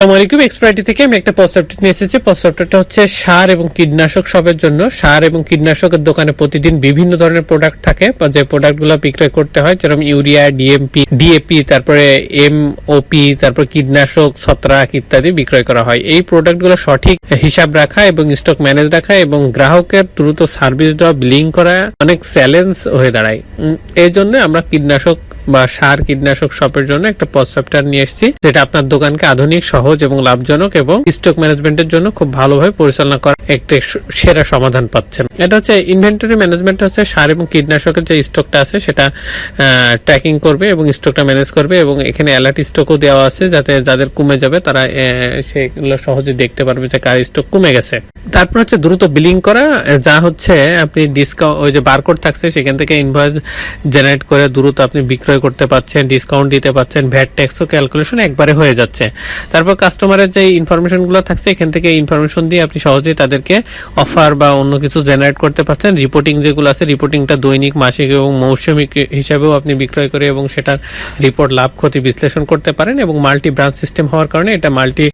আসসালামু আলাইকুম এক্সপার্টি থেকে আমি একটা পসেপ্ট নিয়ে এসেছি। পসেপ্টটা হচ্ছে সার এবং কীটনাশক সবের জন্য। সার এবং কীটনাশকের দোকানে প্রতিদিন বিভিন্ন ধরনের প্রোডাক্ট থাকে, বা যে প্রোডাক্টগুলো বিক্রয় করতে হয়, যেরকম ইউরিয়া ডিএমপি ডিএপি তারপরে এমওপি তারপর কীটনাশক, ছত্রাক ইত্যাদি বিক্রয় করা হয়। এই প্রোডাক্টগুলো সঠিক হিসাব রাখা এবং স্টক ম্যানেজ রাখা এবং গ্রাহকের দ্রুত সার্ভিস দেওয়া বিলিং করা অনেক চ্যালেঞ্জ হয়ে দাঁড়ায়। এই জন্য আমরা কীটনাশক বা সার কীটনাশক শপের জন্য একটা সফটওয়্যার নিয়ে এসেছি। যেটা আপনার দোকানকে আধুনিক, সহজ এবং লাভজনক এবং স্টক ম্যানেজমেন্টের জন্য খুব ভালোভাবে পরিচালনা করার একটা সেরা সমাধান পাচ্ছেন। এটা হচ্ছে ইনভেন্টরি ম্যানেজমেন্ট হচ্ছে সার এবং কীটনাশকের যে স্টকটা আছে, সেটা ট্র্যাকিং করবে এবং স্টকটা ম্যানেজ করবে এবং এখানে অ্যালার্ট স্টকও দেওয়া আছে যাতে যাদের কমে যাবে তারা সেগুলো সহজে দেখতে পারবে যে কার স্টক কমে গেছে। তারপর হচ্ছে দ্রুত বিলিং করা, যা হচ্ছে আপনি ডিসকাউন্ট ওই যে বারকোড থাকছে, সেখান থেকে ইনভয়েস জেনারেট করে দ্রুত আপনি বিক্রয় করতে পারছেন ডিসকাউন্ট দিতে পারছেন ভ্যাট ট্যাক্সও ক্যালকুলেশন একবারে হয়ে যাচ্ছে। তারপর কাস্টমারের যে ইনফরমেশনগুলো থাকছে, এখান থেকে ইনফরমেশন দিয়ে আপনি সহজেই তাদেরকে অফার বা অন্য কিছু জেনারেট করতে পারছেন। রিপোর্টিং যেগুলো আছে রিপোর্টিংটা দৈনিক, মাসিক এবং মৌসুমিক হিসাবেও আপনি বিক্রয় করে এবং সেটার রিপোর্ট লাভ, ক্ষতি বিশ্লেষণ করতে পারেন এবং মাল্টি ব্রাঞ্চ সিস্টেম হওয়ার কারণে এটা মাল্টি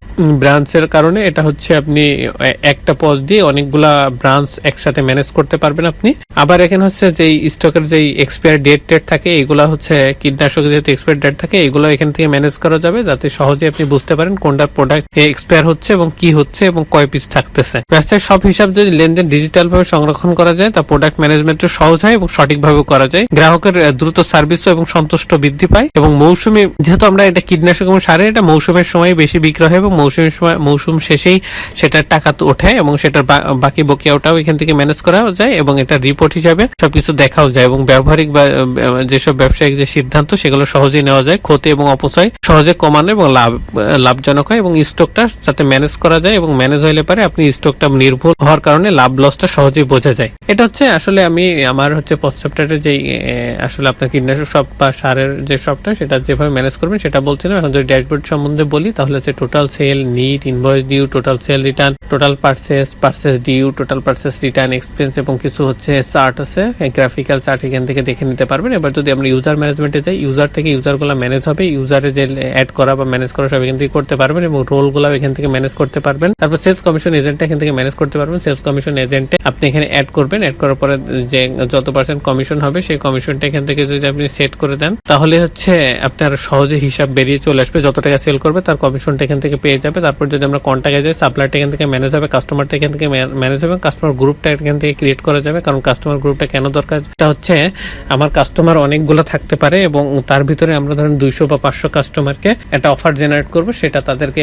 ব্রাঞ্চের কারণে এটা হচ্ছে আপনি একটা পজ দিয়ে অনেকগুলা ব্রাঞ্চ একসাথে ম্যানেজ করতে পারবেন আপনি। আবার এখানে হচ্ছে যে স্টকের যে এক্সপায়ার ডেট টেট থাকে, এগুলা হচ্ছে কীটনাশক যেহেতু এক্সপায়ার ডেট থাকে, এগুলো এখান থেকে ম্যানেজ করা যাবে যাতে সহজে আপনি বুঝতে পারেন কোনটা প্রোডাক্ট এক্সপায়ার হচ্ছে এবং কি হচ্ছে এবং কয় পিস থাকতেছে। ব্যবসায় সব হিসাব যদি লেনদেন ডিজিটাল ভাবে সংরক্ষণ করা যায়, তা প্রোডাক্ট ম্যানেজমেন্টও সহজ হয় এবং সঠিকভাবে করা যায়। গ্রাহকের দ্রুত সার্ভিসও এবং সন্তুষ্ট বৃদ্ধি পায় এবং মৌসুমী, যেহেতু আমরা এটা কীটনাশক এবং সারে এটা মৌসুমের সময় বেশি বিক্রয় হয় এবং মৌসুমের সময়, মৌসুম শেষেই সেটার টাকা ওঠে এবং সেটার বাকি বকেয়াটাও এখান থেকে ম্যানেজ করা যায় এবং এটা রিপোর্ট হিসাবে সবকিছু দেখাও যায় এবং ব্যবহারিক বা যেসব ব্যবসায়িক যে সিদ্ধান্ত, সেগুলো সহজেই নেওয়া যায়। ক্ষতি এবং অপচয় সহজে কমানো এবং লাভ, লাভজনক হয় এবং স্টকটা যাতে ম্যানেজ করা যায় এবং ম্যানেজ হইলে পারে আপনি স্টকটা নির্ভুল হওয়ার কারণে লাভ লসটা সহজেই বোঝা যায়। এটা হচ্ছে আসলে আমি, আমার হচ্ছে পশ্চাপটারের যে আসলে আপনার কীটনাশক শপ বা সারের যে শপটা সেটা যেভাবে ম্যানেজ করবেন, সেটা বলছিলাম। এখন যদি ড্যাশবোর্ড সম্বন্ধে বলি, তাহলে হচ্ছে total sale net invoice due total sale return total purchase purchase due total purchase return expense এবং কিছু হচ্ছে চার্ট আছে। গ্রাফিক্যাল চার্ট এখান থেকে দেখে নিতে পারবেন। এবার যদি আমরা ইউজার ম্যানেজমেন্টে যাই ইউজার থেকে ইউজারগুলো ম্যানেজ হবে ইউজারে যে অ্যাড করা বা ম্যানেজ করা সব এখান থেকে করতে পারবেন এবং রোলগুলো এখান থেকে ম্যানেজ করতে পারবেন। তারপর সেলস কমিশন এজেন্ট এখান থেকে ম্যানেজ করতে পারবেন। সেলস কমিশন এজেন্টে আপনি এখানে অ্যাড করবেন। অ্যাড করার পরে যে যত পার্সেন্ট কমিশন হবে, সেই কমিশনটা এখান থেকে যদি আপনি সেট করে দেন, তাহলে হচ্ছে আপনার সহজে হিসাব বেরিয়ে চলে আসবে। যত টাকা সেল করবে, তার কমিশনটা এখান থেকে পেয়ে যাবে। তারপর যদি আমরা কন্টাক্টে যাই সাপ্লাইটা এখান থেকে ম্যানেজ হবে কাস্টমারটা এখান থেকে ম্যানেজ হবে কাস্টমার গ্রুপটা এখান থেকে ক্রিয়েট করা যাবে। কারণ কাস্টমার গ্রুপটা কেন দরকার? এটা হচ্ছে, আমার কাস্টমার অনেকগুলো থাকতে পারে। এবং তার ভিতরে আমরা ধরেন দুইশো বা পাঁচশো কাস্টমারকে একটা অফার জেনারেট করব, সেটা তাদেরকে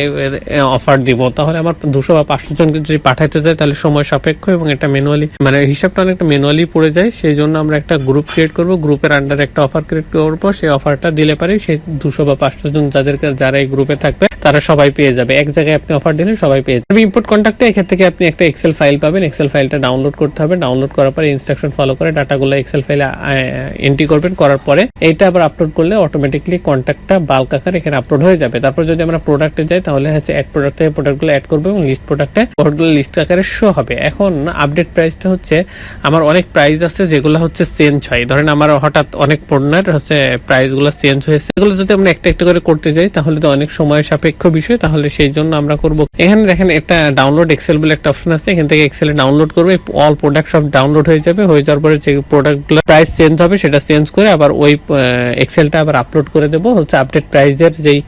অফার দিব। তাহলে আমার দুশো বা পাঁচশো জনকে যদি পাঠাইতে যায়, তাহলে সময় সাপেক্ষ এবং এটা ম্যানুয়ালি মানে হিসাবটা অনেকটা ম্যানুয়ালি পড়ে যায়। সেই জন্য আমরা একটা গ্রুপ ক্রিয়েট করব গ্রুপের আন্ডারে একটা অফার ক্রিয়েট করব। সেই অফারটা দিলে পারে সেই দুশো বা পাঁচশো জন যাদেরকে, যারা এই গ্রুপে থাকবে তারা সবাই পেয়ে যাবে। এক জায়গায় আপনি অফার দিলে সবাই পেয়ে যাবে। ইম্পোর্ট কন্ট্যাক্টে এখান থেকে আপনি একটা এক্সেল ফাইল পাবেন? এক্সেল ফাইলটা ডাউনলোড করতে হবে। ডাউনলোড করার পরে ইনস্ট্রাকশন ফলো করে ডাটাগুলো এক্সেল ফাইলে এন্ট্রি করবেন। করার পরে এইটা আবার আপলোড করলে অটোমেটিকলি কন্ট্যাক্টটা বাল্ক আকার এখানে আপলোড হয়ে যাবে। তারপর যদি আমরা প্রোডাক্টে যাই, তাহলে হচ্ছে অ্যাড প্রোডাক্টে প্রোডাক্টগুলো অ্যাড করব এবং লিস্ট প্রোডাক্টে প্রোডাক্টগুলো লিস্ট আকারে শো হবে। এখন আপডেট প্রাইসটা হচ্ছে, আমার অনেক প্রাইস আছে যেগুলো হচ্ছে চেঞ্জ হয়। ধরেন আমার হঠাৎ অনেক পণ্যের হচ্ছে প্রাইসগুলো চেঞ্জ হয়েছে। এগুলো যদি আমরা একটা একটা করে করতে যাই, তাহলে তো অনেক সময় সাপেক্ষ বিষয়, তাহলে সেই জন্য আমরা করব। এখানে দেখেন একটা ডাউনলোড এক্সেল বলে একটা অপশন আছে, এখান থেকে এক্সেলে ডাউনলোড করবে অল প্রোডাক্ট সব ডাউনলোড হয়ে যাবে, হয়ে যাওয়ার পরে যে প্রোডাক্টগুলো প্রাইস চেঞ্জ হবে, সেটা চেঞ্জ করে আবার ওই এক্সেলটা আবার আপলোড করে দেবো। হচ্ছে আপডেট প্রাইজের যেই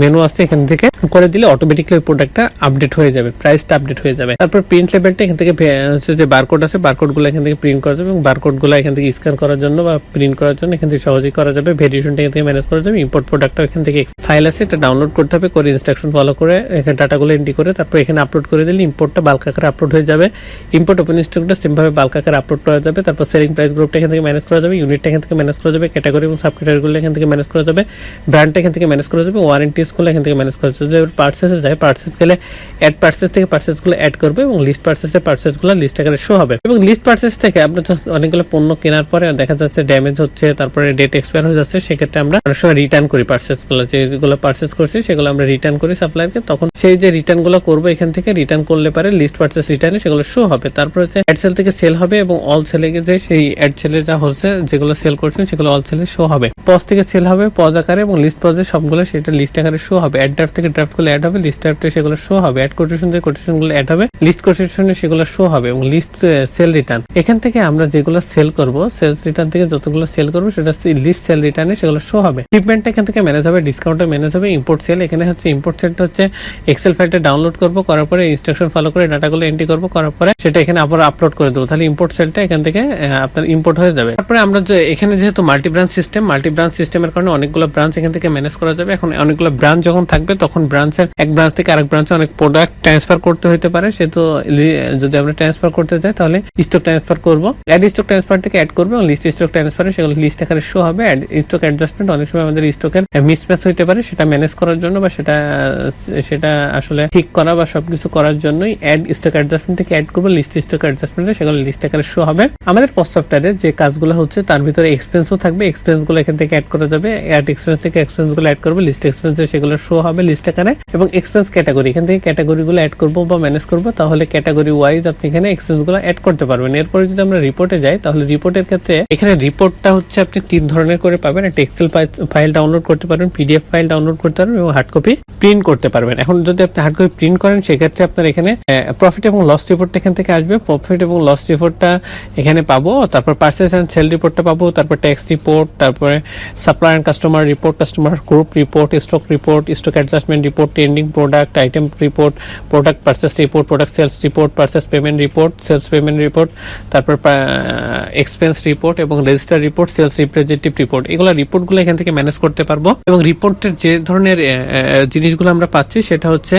মেনু আছে, এখান থেকে করে দিলে অটোমেটিকলি ওই প্রোডাক্টটা আপডেট হয়ে যাবে প্রাইসটা আপডেট হয়ে যাবে। তারপর প্রিন্ট লেভেলটা এখান থেকে হচ্ছে যে বারকোড আছে বারকোডগুলো এখান থেকে প্রিন্ট করা যাবে এবং বারকোডগুলো এখান থেকে স্ক্যান করার জন্য বা প্রিন্ট করার জন্য এখান থেকে সহজেই করা যাবে ভেরিয়েশনটা এখান থেকে ম্যানেজ করা যাবে ইম্পোর্ট প্রোডাক্টটা এখান থেকে ফাইল আছে, এটা ডাউনলোড করতে হবে করে ইনস্ট্রাকশন ফলো করে এখানে ডাটাগুলো এন্ট্রি করে তারপর এখানে আপলোড করে দিলে ইম্পোর্টটা বাল্ক আকারে আপলোড হয়ে যাবে। ইম্পোর্ট ওপেন স্টকটা সেম ভাবে বাল্ক আকারে আপলোড করা যাবে, তারপর সেলিং প্রাইস গ্রুপটা এখান থেকে ম্যানেজ করা যাবে ইউনিটটা এখান থেকে ম্যানেজ করা যাবে ক্যাটাগরি এবং সাব ক্যাটাগরিগুলো এখান থেকে ম্যানেজ করা যাবে ব্র্যান্ডটা এখান থেকে ম্যানেজ করা যাবে ওয়ারেন্টিসগুলো এখান থেকে ম্যানেজ করা যাবে। পার্সেসে যায় পার্সেস গেলে অ্যাড পার্সেস থেকে পার্সেসগুলো অ্যাড করবে এবং লিস্ট পার্সেসে পার্সেসগুলো লিস্ট আকারে শো হবে। এবং লিস্ট পার্সেস থেকে আপনার অনেকগুলো পণ্য কেনার পরে দেখা যাচ্ছে ড্যামেজ হচ্ছে, তারপরে ডেট এক্সপায়ার হয়ে যাচ্ছে, সেক্ষেত্রে আমরা অনেক সময় রিটার্ন করি পার্সেসগুলো, যেগুলো পার্সেস করছি সেগুলো আমরা রিটার্ন করি সাপ্লায়ারকে তখন সেই যে রিটার্নগুলো করব এখান থেকে রিটার্ন করলে পারে লিস্ট পার্চেস রিটার্নে সেগুলো শো হবে। তারপর হচ্ছে অ্যাড সেল থেকে সেল হবে এবং অল সেলে যে সেই অ্যাড সেলে যা হচ্ছে, যেগুলো সেল করছেন সেগুলো অল সেলে শো হবে। পজ থেকে সেল হবে পজ আকারে এবং লিস্ট পজে সবগুলো সেটা লিস্ট আকারে শো হবে। অ্যাড ড্রাফট থেকে ড্রাফটগুলো অ্যাড হবে লিস্ট ড্রাফটে সেগুলো শো হবে। অ্যাড কোটেশন থেকে কোটেশনগুলো অ্যাড হবে লিস্ট কোটেশনে সেগুলো শো হবে এবং লিস্ট সেল রিটার্ন এখান থেকে আমরা যেগুলো সেল করব সেলস রিটার্ন থেকে যতগুলো সেল করব, সেটা লিস্ট সেল রিটার্নে সেগুলো শো হবে। শিপমেন্টটা এখান থেকে ম্যানেজ হবে ডিসকাউন্টে ম্যানেজ হবে ইম্পোর্ট সেল এখানে হচ্ছে ইম্পোর্ট সেলটা হচ্ছে এক্সেল ফাইলটা ডাউনলোড করব, করার পরে ইনস্ট্রাকশন ফলো করে ডাটাগুলো এন্ট্রি করব, করার পরে সেটা এখানে আবার আপলোড করে দেবো। তাহলে ইম্পোর্ট সেলটা এখান থেকে আপনার ইম্পোর্ট হয়ে যাবে। তারপরে আমরা যে এখানে যেহেতু multi branch system multi branch সিস্টেমের কারণে অনেকগুলো ব্রাঞ্চ এখান থেকে ম্যানেজ করা যাবে। এখন অনেকগুলো ব্রাঞ্চ যখন থাকবে, তখন ব্রাঞ্চের এক ব্রাঞ্চ থেকে আরেক ব্রাঞ্চে অনেক প্রোডাক্ট ট্রান্সফার করতে হতে পারে। সে তো যদি আমরা ট্রান্সফার করতে চাই তাহলে স্টক ট্রান্সফার করব। অ্যাড স্টক ট্রান্সফার থেকে অ্যাড করব, এবং লিস্ট স্টক ট্রান্সফারে সেগুলো লিস্ট আকারে শো হবে। স্টক অ্যাডজাস্টমেন্ট অনেক সময় আমাদের স্টকের মিসম্যাচ হতে পারে, সেটা ম্যানেজ করার জন্য সেটা সেটা আসলে ঠিক করা বা সবকিছু করার জন্যই অ্যাড স্টক অ্যাডজাস্টমেন্ট থেকে অ্যাড করব লিস্ট স্টক অ্যাডজাস্টমেন্টে সেগুলো লিস্ট আকারে শো হবে। আমাদের পোস্ট সফটওয়্যারে যে কাজগুলো হচ্ছে, তার ভিতরে এক্সপেন্সও থাকবে এক্সপেন্সগুলো এখান থেকে অ্যাড করা যাবে। অ্যাড এক্সপেন্স থেকে এক্সপেন্সগুলো অ্যাড করব লিস্ট এক্সপেন্সে সেগুলো শো হবে লিস্ট আকারে। এবং এক্সপেন্স ক্যাটাগরি এখান থেকে ক্যাটাগরি গুলো অ্যাড করব বা ম্যানেজ করব, তাহলে ক্যাটাগরি ওয়াইজ আপনি এখানে এক্সপেন্সগুলো অ্যাড করতে পারবেন। এরপরে যদি আমরা রিপোর্টে যাই, তাহলে রিপোর্টের ক্ষেত্রে এখানে রিপোর্টটা হচ্ছে আপনি তিন ধরনের করে পাবেন। একটা এক্সেল ফাইল ডাউনলোড করতে পারবেন পিডিএফ ফাইল ডাউনলোড করতে পারবেন এবং হার্ড কপি প্রিন্ট করতে পারবেন। এখন যদি আপনি হার্ড কপি প্রিন্ট করেন, সেক্ষেত্রে আপনার এখানে প্রফিট এবং লস রিপোর্টটা এখান থেকে আসবে। প্রফিট এবং লস রিপোর্টটা এখানে পাবো, তারপর পার্সেস অ্যান্ড সেল রিপোর্টটা পাবো, তারপর ট্যাক্স রিপোর্ট তারপরে supply and customer report customer group report stock report stock adjustment report trending product item report product purchase report product sales report purchase payment report sales payment report তারপর expense report এবং register report sales representative report এগুলো রিপোর্টগুলো এখান থেকে manage করতে পারব এবং রিপোর্টের যে ধরনের জিনিসগুলো আমরা পাচ্ছি, সেটা হচ্ছে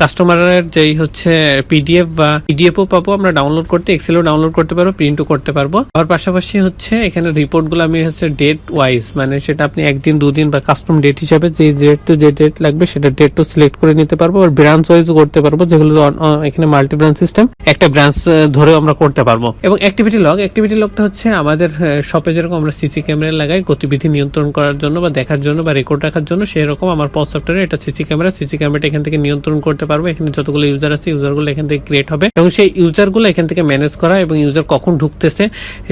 কাস্টমারের যেই হচ্ছে পিডিএফ বা পিডিএফও পাবো, আমরা ডাউনলোড করতে এক্সেলও ডাউনলোড করতে পারব প্রিন্টও করতে পারব। আর পাশাপাশি হচ্ছে, এখানে রিপোর্টগুলো আমি হচ্ছে ডেট ওয়াইজ মানে সেটা আপনি একদিন, দুদিন বা কাস্টম ডেট হিসাবে যে ডেট টু যে ডেট লাগবে, সেটা ডেট টু সিলেক্ট করে নিতে পারব আর ব্রাঞ্চ ওয়াইজ করতে পারব, যেগুলো এখানে মাল্টি ব্রাঞ্চ সিস্টেম একটা ব্রাঞ্চ ধরেও আমরা করতে পারব। এবং অ্যাক্টিভিটি লগ অ্যাক্টিভিটি লগটা হচ্ছে আমাদের শপে যেরকম আমরা সিসি ক্যামেরা লাগাই, গতিবিধি নিয়ন্ত্রণ করার জন্য বা দেখার জন্য বা রেকর্ড রাখার জন্য, সেরকম আমার পজ সফটওয়্যারে এটা সিসি ক্যামেরা সিসি ক্যামেরাটা এখান থেকে নিয়ন্ত্রণ করতে পারব। এখানে যতগুলো ইউজার আছে ইউজারগুলো এখান থেকে ক্রিয়েট হবে। এবং সেই ইউজারগুলো এখান থেকে ম্যানেজ করা এবং ইউজার কখন ঢুকতেছে,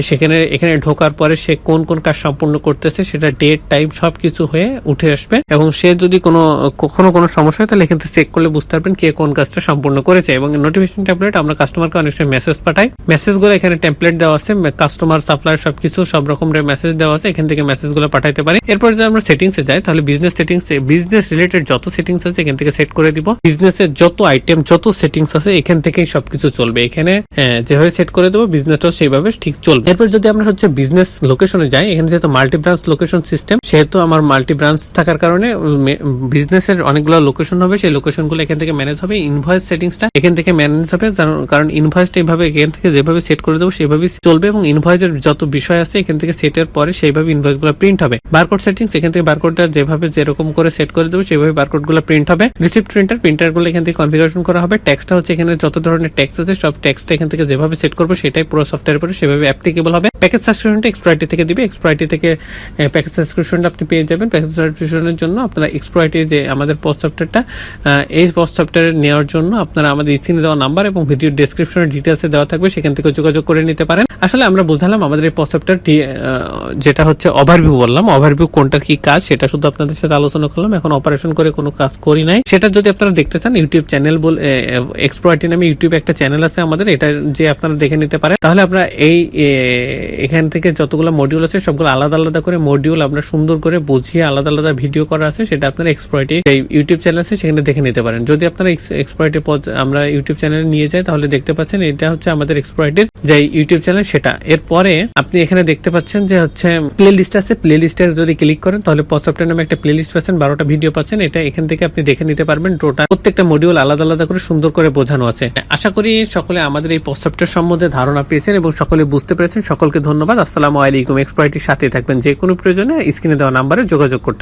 সেখানে, এখানে ঢোকার পরে সে কোন কোন কাজ সম্পূর্ণ করতেছে, সেটা ডেট টাইম সবকিছু হয়ে উঠে আসবে। এবং সে যদি কোনো, কখনো কোনো সমস্যা হয়, তাহলে এখান থেকে চেক করলে বুঝতে পারবেন কে কোন কাজটা সম্পূর্ণ করেছে। এবং নোটিফিকেশন ট্যাবলেট আমরা কাস্টমারকে অনেক সময় মেসেজ পাঠাই। মেসেজগুলো এখানে টেমপ্লেট দেওয়া আছে কাস্টমার সাপ্লায়ার সবকিছু, সব রকমের মেসেজ দেওয়া আছে। এখান থেকে মেসেজগুলো পাঠাইতে পারি। এরপর যদি আমরা সেটিংস যাই, তাহলে বিজনেস সেটিংস বিজনেস রিলেটেড যত সেটিংস আছে এখান থেকে সেট করে দিব। বিজনেসের যত আইটেম যত সেটিংস আছে এখান থেকেই সবকিছু চলবে। এখানে হ্যাঁ, যেভাবে সেট করে দেবো বিজনেসটাও সেইভাবে ঠিক চলবে। এরপর যদি আমরা হচ্ছে বিজনেস লোকেশনে যাই এখানে যেহেতু মাল্টি ব্রাঞ্চ লোকেশন সিস্টেম সেহেতু আমার মাল্টি ব্রাঞ্চ থাকার কারণে বিজনেসের অনেকগুলো লোকেশন হবে। সেই লোকেশনগুলো এখান থেকে ম্যানেজ হবে। ইনভয়েস সেটিংসটা এখান থেকে ম্যানেজ হবে। কারণ- ইনভয়েসটা এইভাবে এখান থেকে যেভাবে সেট করে দেবো সেভাবে চলবে এবং ইনভয়েসের যত বিষয় আছে এখান থেকে সেটের পরে সেইভাবে ইনভয়েসগুলো প্রিন্ট হবে। বারকোড সেটিংস এখান থেকে বারকোডটা যেভাবে যেরকম করে সেট করে দেবো সেভাবে বারকোডগুলো প্রিন্ট হবে রিসিপ্ট প্রিন্টার প্রিন্টারগুলো এখান থেকে কনফিগারেশন করা হবে। ট্যাক্সটা হচ্ছে এখানে যত ধরনের ট্যাক্স আছে, সব ট্যাক্সটা এখান থেকে যেভাবে সেট করব, সেটাই পুরো সফটওয়্যার পরে সেভাবে অ্যাপ্লিকেবল হবে। প্যাকেজ সাবস্ক্রিপশনটা এক্সপ্রাইটি থেকে দিবে। এক্সপ্রাইটি থেকে প্যাকেজ সাবস্ক্রিপশনটা আপনি পেয়ে যাবেন। প্যাকেজ সাবস্ক্রিপশনের জন্য আপনারা এক্সপ্রাইটি যে আমাদের পোস্ট সফটওয়্যারটা এই পোস্ট সফটওয়্যার নেওয়ার জন্য আপনারা আমাদের স্ক্রিনে দেওয়া নাম্বার এবং ভিডিও ডেসক্রিপশনের ডিটেলসে দেওয়া থাকবে, সেখান থেকে যোগাযোগ করে নিতে পারেন। আসলে আমরা বুঝালাম আমাদের এই পোস্ট সফটওয়্যার যেটা হচ্ছে ওভারভিউ বললাম। ওভারভিউ কোনটা কি কাজ, সেটা শুধু আপনাদের সাথে আলোচনা করলাম। এখন অপারেশন করে কোনো কাজ করি নাই। সেটা যদি আপনারা দেখতে চান ইউটিউব চ্যানেল বল এক্সপ্রয়টি নামে ইউটিউবে একটা চ্যানেল আছে আমাদের, এটা যে আপনারা দেখে নিতে পারেন। তাহলে আমরা এই এখান থেকে যতগুলো মডিউল আছে, সবগুলো আলাদা আলাদা করে মডিউল আমরা সুন্দর করে বুঝিয়ে আলাদা আলাদা ভিডিও করা আছে, সেটা আপনারা এক্সপ্রয়টি এই ইউটিউব চ্যানেল আছে, সেখানে দেখে নিতে পারেন। যদি আপনারা এক্সপ্রয়টি আমরা ইউটিউব চ্যানেলে নিয়ে যাই, তাহলে দেখতে পাচ্ছেন এটা হচ্ছে আমাদের এক্সপ্রয়টির যে ইউটিউব চ্যানেল সেটা। এরপরে আপনি এখানে দেখতে পাচ্ছেন যে হচ্ছে প্লে লিস্ট আছে। প্লে লিস্টে যদি ক্লিক করেন, তাহলে পসঅফটের নামে একটা প্লে লিস্ট পাচ্ছেন, বারোটা ভিডিও পাচ্ছেন। এটা এখান থেকে আপনি দেখে নিতে পারবেন। টোটাল প্রত্যেকটা মডিউল আলাদা আলাদা করে সুন্দর করে বোঝানো আছে। আশা করি সকলে আমাদের এই প্রস্তাবটার সম্বন্ধে ধারণা পেয়েছেন এবং সকলে বুঝতে পেরেছেন। সকলকে ধন্যবাদ। আসসালামু আলাইকুম। এক্সপার্টির সাথে থাকবেন। যে কোনো প্রয়োজনে স্ক্রিনে দেওয়া নাম্বারে যোগাযোগ করতে